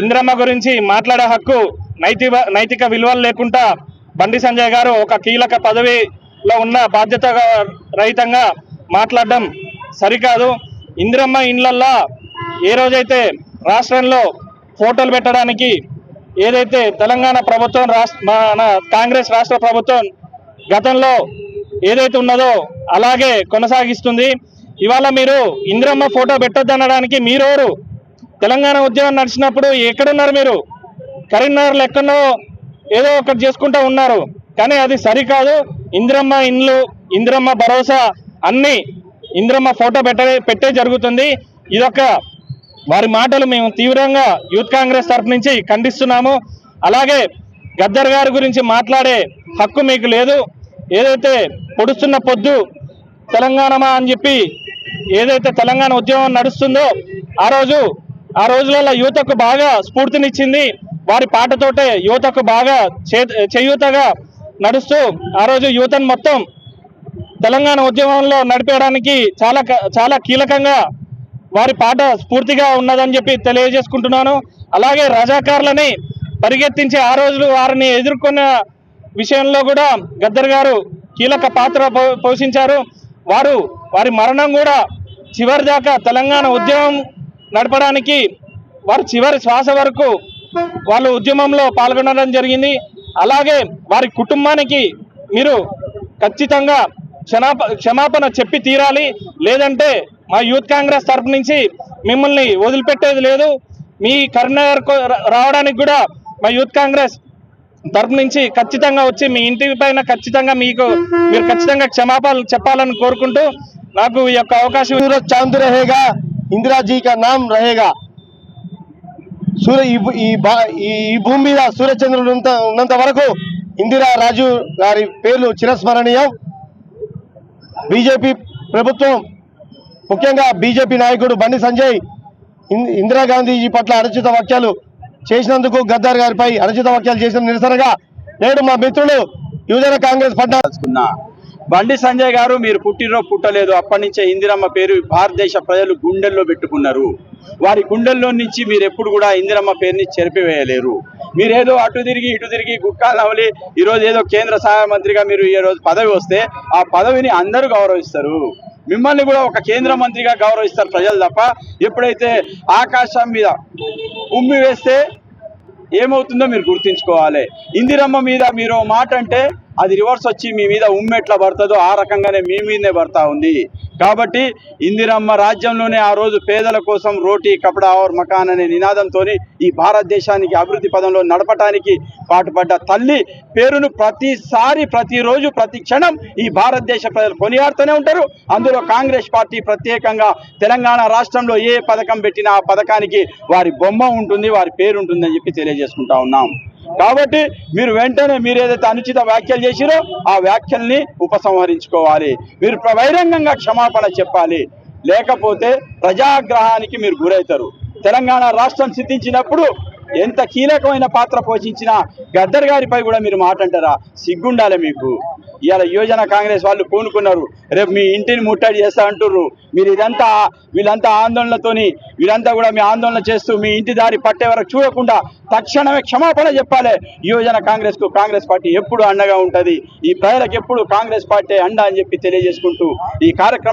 ఇంద్రమ్మ గురించి మాట్లాడే హక్కు నైతిక నైతిక విలువలు లేకుండా బండి సంజయ్ గారు ఒక కీలక పదవిలో ఉన్న బాధ్యత రహితంగా మాట్లాడడం సరికాదు. ఇందిరమ్మ ఇండ్లల్లా ఏ రోజైతే రాష్ట్రంలో ఫోటోలు పెట్టడానికి ఏదైతే తెలంగాణ ప్రభుత్వం మన కాంగ్రెస్ రాష్ట్ర ప్రభుత్వం గతంలో ఏదైతే ఉన్నదో అలాగే కొనసాగిస్తుంది. ఇవాళ మీరు ఇందిరమ్మ ఫోటో పెట్టొద్దనడానికి మీరెవరు? తెలంగాణ ఉద్యమం నడిచినప్పుడు ఎక్కడున్నారు మీరు? కరీంనగర్ ఎక్కడో ఏదో ఒకటి చేసుకుంటూ ఉన్నారు. కానీ అది సరికాదు. ఇంద్రమ్మ ఇండ్లు ఇంద్రమ్మ భరోసా అన్ని ఇంద్రమ్మ ఫోటో పెట్టే పెట్టే జరుగుతుంది. ఇదొక వారి మాటలు మేము తీవ్రంగా యూత్ కాంగ్రెస్ తరఫు నుంచి ఖండిస్తున్నాము. అలాగే గద్దర్ గారి గురించి మాట్లాడే హక్కు మీకు లేదు. ఏదైతే పొడుస్తున్న పొద్దు తెలంగాణమా అని చెప్పి ఏదైతే తెలంగాణ ఉద్యమం నడుస్తుందో ఆ రోజు ఆ రోజులలో యువతకు బాగా స్ఫూర్తినిచ్చింది వారి పాటతోటే యువతకు బాగా చే- చేయూతగా నడుస్తూ ఆ రోజు యువతను మొత్తం తెలంగాణ ఉద్యమంలో నడిపేయడానికి చాలా చాలా కీలకంగా వారి పాట స్ఫూర్తిగా ఉన్నదని చెప్పి తెలియజేసుకుంటున్నాను. అలాగే రజాకారులని పరిగెత్తించి ఆ రోజులు వారిని ఎదుర్కొన్న విషయంలో కూడా గద్దర్ గారు కీలక పాత్ర పో- పోషించారు. వారు వారి మరణం కూడా చివరి దాకా తెలంగాణ ఉద్యమం నడపడానికి వారు చివరి శ్వాస వరకు వాళ్ళు ఉద్యమంలో పాల్గొనడం జరిగింది. అలాగే వారి కుటుంబానికి మీరు ఖచ్చితంగా క్షమాప క్షమాపణ చెప్పి తీరాలి. లేదంటే మా యూత్ కాంగ్రెస్ తరపు నుంచి మిమ్మల్ని వదిలిపెట్టేది లేదు. మీ కరీంనగర్ రావడానికి కూడా మా యూత్ కాంగ్రెస్ తరపు నుంచి ఖచ్చితంగా వచ్చి మీ ఇంటి పైన ఖచ్చితంగా మీకు మీరు ఖచ్చితంగా క్షమాపణ చెప్పాలని కోరుకుంటూ నాకు ఈ యొక్క అవకాశం చాందు రహేగా ఇందిరాజీ కా నామ్ రహేగా. సూర్య ఈ ఈ భూమి మీద సూర్యచంద్రుడు ఉన్నంత వరకు ఇందిరా రాజు గారి పేర్లు చిరస్మరణీయం. బీజేపీ ప్రభుత్వం ముఖ్యంగా బీజేపీ నాయకుడు బండి సంజయ్ ఇందిరాగాంధీజీ పట్ల అనుచిత వ్యాఖ్యలు చేసినందుకు గద్దార్ గారిపై అనుచిత వ్యాఖ్యలు చేసిన నిరసనగా నేడు మా మిత్రులు యువజన కాంగ్రెస్ పట్ల బండి సంజయ్ గారు మీరు పుట్టినో పుట్టలేదు అప్పటి నుంచే ఇందిరమ్మ పేరు భారతదేశ ప్రజలు గుండెల్లో పెట్టుకున్నారు. వారి గుండెల్లో నుంచి మీరు ఎప్పుడు కూడా ఇందిరమ్మ పేరుని చెరిపివేయలేరు. మీరేదో అటు తిరిగి ఇటు తిరిగి గుక్కాలు నవలి ఈరోజు ఏదో కేంద్ర సహాయ మంత్రిగా మీరు ఈ రోజు పదవి వస్తే ఆ పదవిని అందరూ గౌరవిస్తారు. మిమ్మల్ని కూడా ఒక కేంద్ర మంత్రిగా గౌరవిస్తారు ప్రజలు తప్ప. ఎప్పుడైతే ఆకాశం మీద ఉమ్మి వేస్తే ఏమవుతుందో మీరు గుర్తించుకోవాలి. ఇందిరమ్మ మీద మీరు మాట అంటే అది రివర్స్ వచ్చి మీ మీద ఉమ్మెట్లా పడుతుందో ఆ రకంగానే మీ మీదనే పడతా ఉంది. కాబట్టి ఇందిరమ్మ రాజ్యంలోనే ఆ రోజు పేదల కోసం రోటీ కపడా ఆర్ మకాన్ అనే నినాదంతో ఈ భారతదేశానికి అభివృద్ధి పదంలో నడపటానికి పాటుపడ్డ తల్లి పేరును ప్రతిసారి ప్రతిరోజు ప్రతి క్షణం ఈ భారతదేశ ప్రజలు కొనియాడుతూనే ఉంటారు. అందులో కాంగ్రెస్ పార్టీ ప్రత్యేకంగా తెలంగాణ రాష్ట్రంలో ఏ పథకం పెట్టినా ఆ పథకానికి వారి బొమ్మ ఉంటుంది వారి పేరు ఉంటుందని చెప్పి తెలియజేసుకుంటా ఉన్నాం. కాబట్టి మీరు వెంటనే మీరు ఏదైతే అనుచిత వ్యాఖ్యలు చేసిరో ఆ వ్యాఖ్యల్ని ఉపసంహరించుకోవాలి. మీరు బహిరంగంగా క్షమాపణ చెప్పాలి. లేకపోతే ప్రజాగ్రహానికి మీరు గురవుతారు. తెలంగాణ రాష్ట్రం సిద్ధించినప్పుడు ఎంత కీలకమైన పాత్ర పోషించిన గద్దర్ గారిపై కూడా మీరు మాట అంటారా సిగ్గుండాలి మీకు. ఇవాళ యువజన కాంగ్రెస్ వాళ్ళు పూనుకున్నారు. రేపు మీ ఇంటిని ముట్టడి చేస్తా అంటుర్రు. మీరు ఇదంతా వీళ్ళంతా ఆందోళనతోని వీళ్ళంతా కూడా మీ ఆందోళన చేస్తూ మీ ఇంటి దారి పట్టే వరకు చూడకుండా తక్షణమే క్షమాపణ చెప్పాలి. యువజన కాంగ్రెస్కు కాంగ్రెస్ పార్టీ ఎప్పుడు అండగా ఉంటది. ఈ ప్రజలకు ఎప్పుడు కాంగ్రెస్ పార్టీ అండ అని చెప్పి తెలియజేసుకుంటూ ఈ కార్యక్రమం